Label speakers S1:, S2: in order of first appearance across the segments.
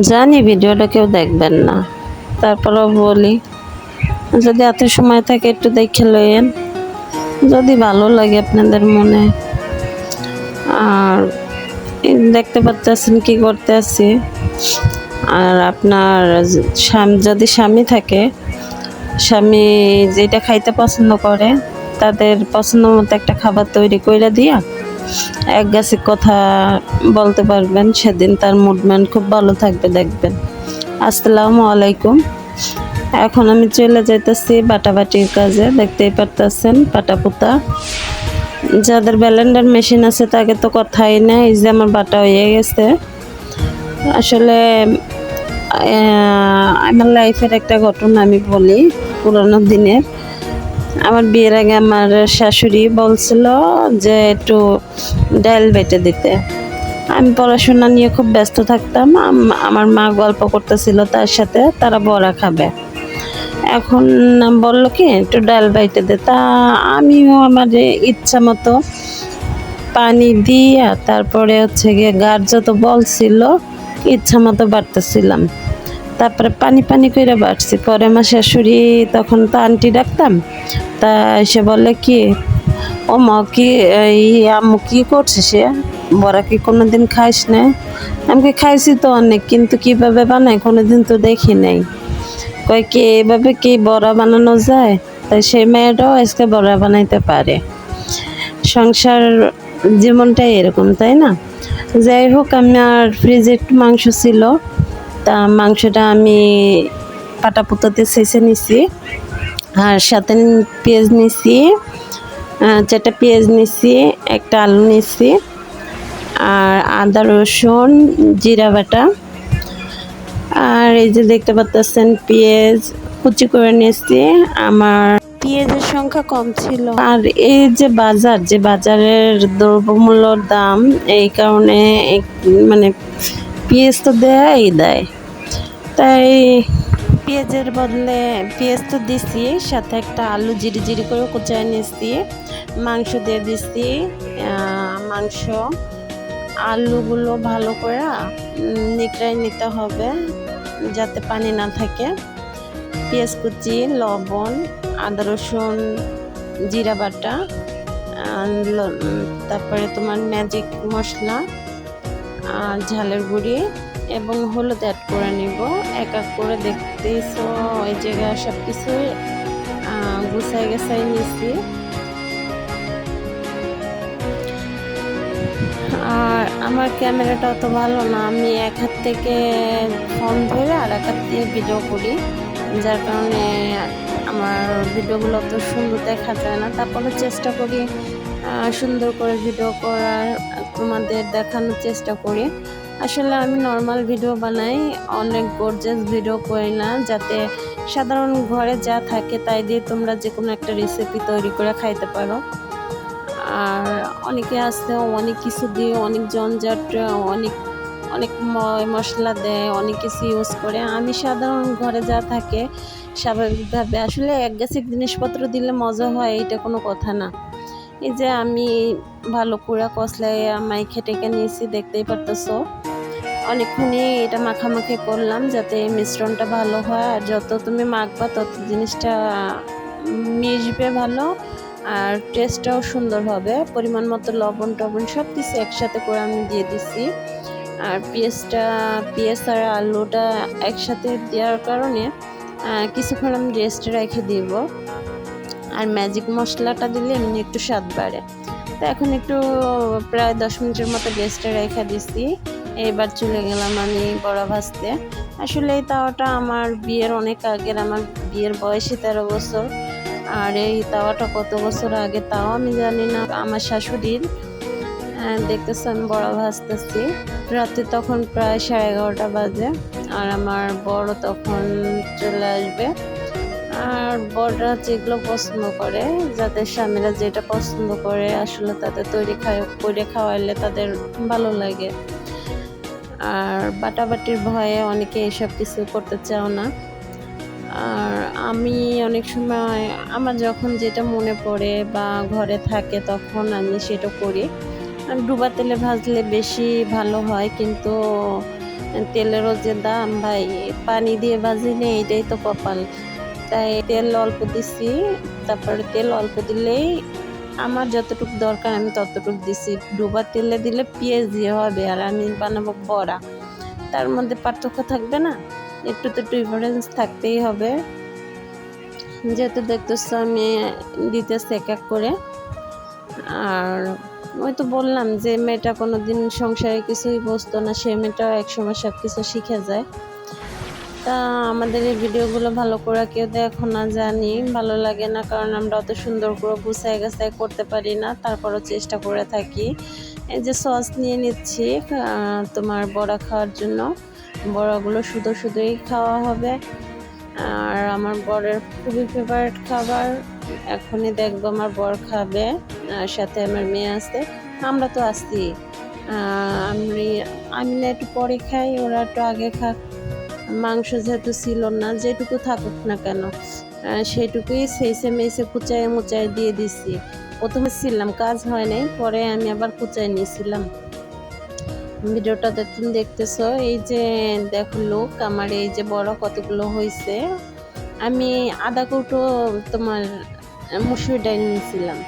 S1: জানি ভিডিওটা কেউ দেখবেন না। তারপরেও বলি, যদি এত সময় থাকে একটু দেখে লইয়েন। যদি ভালো লাগে আপনাদের মনে। আর দেখতে পাচ্ছেন কি করতে আছি। আর আপনার স্বামী, যদি স্বামী থাকে, স্বামী যেটা খাইতে পছন্দ করে, তাদের পছন্দ মতো একটা খাবার তৈরি করে দিয়া এক গাছে কথা বলতে পারবেন, সেদিন তার মুভমেন্ট খুব ভালো থাকবে, দেখবেন। আসসালামু আলাইকুম। এখন আমি চলে যাইতেছি বাটাবাটির কাজে, দেখতেই পারতেছেন পাটাপুতা। যাদের ব্যালেন্ডার মেশিন আছে, তাকে তো কথাই নেই, এই যে আমার বাটা হয়ে গেছে। আসলে আমার লাইফের একটা ঘটনা আমি বলি, পুরোনো দিনের। আমার বিয়ের আগে আমার শাশুড়ি বলছিল যে একটু ডাল বেটে দিতে। আমি পড়াশোনা নিয়ে খুব ব্যস্ত থাকতাম আমার মা গল্প করতেছিল তার সাথে, তারা বড়া খাবে। এখন বলল কি, একটু ডাল বাইটে দে। তা আমিও আমার ইচ্ছা মতো পানি দিয়া তারপরে হচ্ছে গিয়ে গার যত বলছিল, ইচ্ছা মতো বাড়তেছিলাম। তারপরে পানি পানি করে বাড়ছি। পরে আমার শাশুড়ি তখন তো আন্টি ডাকতাম, তা সে বলে কি ও মা কি এই আম্মু কি করছে সে? বড়া কি কোনো দিন খাইস না? আমি খাইছি তো অনেক, কিন্তু কীভাবে বানায়? কোনোদিন তো দেখি নাই। কয়, কি এভাবে কি বড়া বানানো যায়? তাই সেই মেয়েটাও আজকে বড়া বানাইতে পারে। সংসার জীবনটাই এরকম, তাই না? যাই হোক আমার ফ্রিজে একটু মাংস ছিল। তা মাংসটা আমি পাটা পুতোতে শেষে নিছি, আর সাথে পেঁয়াজ নিছি চারটা পেঁয়াজ নিছি, একটা আলু নিছি, আর আদা, রসুন, জিরা বাটা, আর এই যে দেখতে পাচ্ছেন পেঁয়াজ কুচি করে নিয়েছি আমার পেঁয়াজের সংখ্যা কম ছিল। আর এই যে বাজার, যে বাজারের দ্রব্যমূল্যর দাম, এই কারণে মানে পেঁয়াজ তো দেয় দেয় তাই পেঁয়াজের বদলে পেঁয়াজ তো দিছি, সাথে একটা আলু জিরি জিরি করে কুচায় নিয়েছি মাংস দিয়ে দিছি মাংস, আলুগুলো ভালো করে নিকড়াই নিতে হবে, যাতে পানি না থাকে। পেঁয়াজ কুচি, লবণ, আদা রসুন, জিরা বাটা তারপরে তোমার ম্যাজিক মশলা ঝালের গুঁড়ি এবং হলুদ অ্যাড করে নিব। এক এক করে দেখতেইছো, ওই জায়গায় সব কিছুই গুছাই গেছাই নিয়েছি আর আমার ক্যামেরাটা অত ভালো না, আমি এক হাত থেকে ফোন ধরে আর এক হাত দিয়ে ভিডিও করি। যার কারণে আমার ভিডিওগুলো অত সুন্দর দেখা যায় না। তারপরে চেষ্টা করি সুন্দর করে ভিডিও করার তোমাদের দেখানোর চেষ্টা করি। আসলে আমি নর্মাল ভিডিও বানাই, অনেক গর্জাস ভিডিও করি না, যাতে সাধারণ ঘরে যা থাকে তাই দিয়ে তোমরা যে কোনো একটা রেসিপি তৈরি করে খাইতে পারো। আর অনেকে আছে, অনেক কিছু দিয়ে অনেক জঞ্জাট অনেক অনেক মশলা দেয়, অনেক কিছু ইউজ করে। আমি সাধারণ ঘরে যা থাকে, স্বাভাবিকভাবে আসলে এক গাছের জিনিসপত্র দিলে মজা হয়, এটা কোনো কথা না। এই যে আমি ভালো করে কষলাই মাইখে টেকে নিয়েছি, দেখতেই পারতেছো। অনেকক্ষণই এটা মাখামাখি করলাম যাতে মিশ্রণটা ভালো হয়। আর যত তুমি মাখবা তত জিনিসটা মিশবে ভালো আর টেস্টটাও সুন্দর হবে। পরিমাণ মতো লবণ টবণ সব কিছু একসাথে করে আমি দিয়ে দিছি। আর পেঁয়াজটা, পেঁয়াজ আর আলুটা একসাথে দেওয়ার কারণে কিছুক্ষণ আমি রেস্টে রেখে দিব। আর ম্যাজিক মশলাটা দিলে এমনি একটু স্বাদ বাড়ে। তো এখন একটু প্রায় দশ মিনিটের মতো রেস্টে রেখে দিছি। এবার চলে গেলাম আমি বড়া ভাজতে। আসলে এই তাওয়াটা আমার বিয়ের অনেক আগের, আমার বিয়ের বয়সী তেরো বছর। আর এই তাওয়াটা কত বছর আগে তাও আমি জানি না। আমার শাশুড়ির দেখতেছি আমি বড়া ভাজতেছি। রাতে তখন প্রায় সাড়ে এগারোটা বাজে। আর আমার বড় তখন চলে আসবে। আর বড়রা যেগুলো পছন্দ করে, যাদের স্বামীরা যেটা পছন্দ করে, আসলে তাদের তৈরি খায়, করে খাওয়াইলে তাদের ভালো লাগে। আর বাটাবাটির ভয়ে অনেকে এসব কিছু করতে চাও না। আর আমি অনেক সময়, আমার যখন যেটা মনে পড়ে বা ঘরে থাকে তখন আমি সেটা করি। ডুবা তেলে ভাজলে বেশি ভালো হয়, কিন্তু তেলেরও যে দাম ভাই, পানি দিয়ে বাজিলে এটাই তো কপাল। তাই তেল অল্প দিছি, তারপরে তেল অল্প দিলেই আমার যতটুকু দরকার আমি ততটুকু দিছি। ডুবা তেলে দিলে পেঁয়াজ দিয়ে হবে আর আমি বানাবো বড়া। তার মধ্যে পার্থক্য থাকবে না? একটু তো ডিফারেন্স থাকতেই হবে। যেহেতু দেখতেছো আমি দিতেছি এক এক করে। আর ওই তো বললাম যে মেয়েটা কোনো দিন সংসারে কিছুই বসতো না, সে মেয়েটাও একসময় সব কিছু শিখে যায়। তা আমাদের এই ভিডিওগুলো ভালো করে কেউ দেখো না, জানি। ভালো লাগে না, কারণ আমরা অত সুন্দর করে গুছাই গাছাই করতে পারি না, তারপরও চেষ্টা করে থাকি। এই যে সস নিয়ে নিচ্ছি তোমার বড়া খাওয়ার জন্য। বড়াগুলো শুধু শুধুই খাওয়া হবে। আর আমার বরের খুবই ফেভারিট খাবার। এখনই দেখব আমার বর খাবে, আর সাথে আমার মেয়ে আছে। আমরা তো আসছি আমি আমি না একটু পরে খাই, ওরা একটু আগে খাক। মাংস যেহেতু ছিল না, যেটুকু থাকুক না কেন সেটুকুই সেইসে মেসে কুচায় মুচায় দিয়ে দিছি। প্রথমে ছিলাম, কাজ হয় নাই, পরে আমি আবার কুচায় নিয়েছিলাম। ভিডিওটা তুমি দেখতেছো, এই যে দেখো লোক, আমার এই যে বড় কতগুলো হয়েছে আমি আদা কৌটো তোমার মুসুর ডাল নিয়েছিলাম।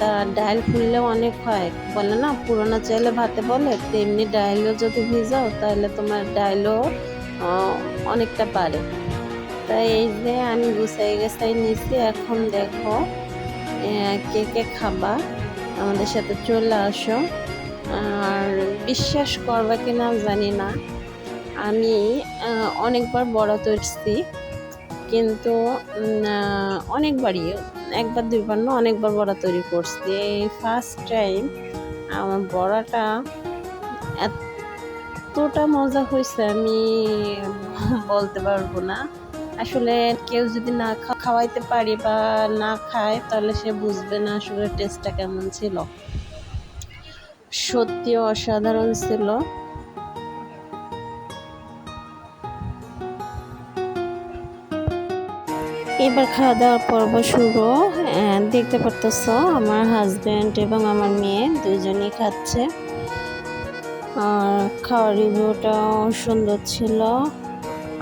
S1: তা ডাল ফুললেও অনেক হয়, বলে না, পুরোনো চাইলে ভাতে বলে, তেমনি ডাইলও যদি ভিজাও, তাহলে তোমার ডাইলও অনেকটা পারে। তাই এই যে আমি গুছাই গেছাই নিছি। এখন দেখো কে কে খাবা? আমাদের সাথে চলে আসো। আর বিশ্বাস করবা কিনা জানি না। আমি অনেকবার বড় তৈরছি কিন্তু অনেকবারই, একবার, দুইবার না, অনেকবার বড়া তৈরি করছি। এই ফার্স্ট টাইম আমার বড়াটা এতটা মজা হয়েছে আমি বলতে পারব না। আসলে কেউ যদি না খাওয়াইতে পারি বা না খায়, তাহলে সে বুঝবে না আসলে টেস্টটা কেমন ছিল। সত্যি অসাধারণ ছিল। এবার খাওয়া দাওয়ার পর্ব শুরু। দেখতে পারতেছ, আমার হাজব্যান্ড এবং আমার মেয়ে দুজনেই খাচ্ছে। আর খাওয়ার রিভিউটাও সুন্দর ছিল।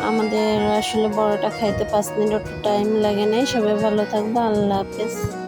S1: আমাদের আসলে বড়টা খাইতে পাঁচ মিনিট টাইম লাগে নাই। সবাই ভালো থাকবে। আল্লাহ হাফেজ।